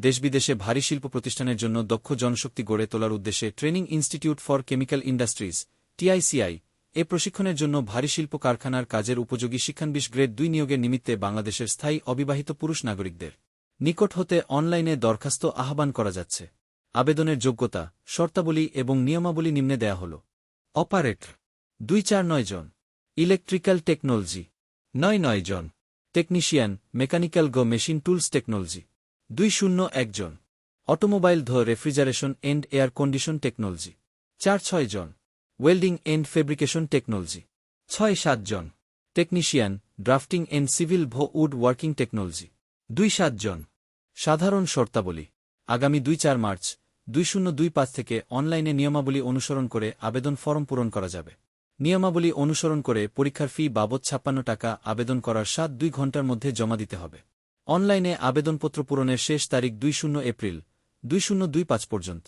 দেশবিদেশে ভারী শিল্প প্রতিষ্ঠানের জন্য দক্ষ জনশক্তি গড়ে তোলার উদ্দেশ্যে training institute for chemical industries, TICI, এ প্রশিক্ষণের জন্য ভারী শিল্প কারখানার কাজের উপযোগী শিক্ষানবিশ গ্রেড দুই নিয়োগের নিমিত্তে বাংলাদেশের স্থায়ী অবিবাহিত পুরুষ নাগরিকদের নিকট হতে অনলাইনে দরখাস্ত আহ্বান করা যাচ্ছে। আবেদনের যোগ্যতা, শর্তাবলী এবং নিয়মাবলী নিম্নে দেয়া হল। অপারেটর, দুই চার নয় জন। ইলেকট্রিক্যাল টেকনোলজি, নয় নয় জন। টেকনিশিয়ান, মেকানিক্যাল গো মেশিন টুলস টেকনোলজি। দুই শূন্য একজন অটোমোবাইল ধ refrigeration and air condition technology. চার ছয় জন। Welding and fabrication technology. ছয় সাত জন। টেকনিশিয়ান, ড্রাফটিং এন্ড সিভিল ভো উড ওয়ার্কিং টেকনোলজি। দুই সাত জন। সাধারণ শর্তাবলী। আগামী দুই চার মার্চ, দুই শূন্য দুই পাঁচ থেকে অনলাইনে নিয়মাবলী অনুসরণ করে আবেদন ফরম পূরণ করা যাবে। নিয়মাবলী অনুসরণ করে পরীক্ষার ফি বাবদ ছাপ্পান্ন টাকা আবেদন করার সাত দুই ঘণ্টার মধ্যে জমা দিতে হবে। অনলাইনে আবেদনপত্র পূরণের শেষ তারিখ দুই শূন্য এপ্রিল দুই শূন্য দুই পাঁচ পর্যন্ত।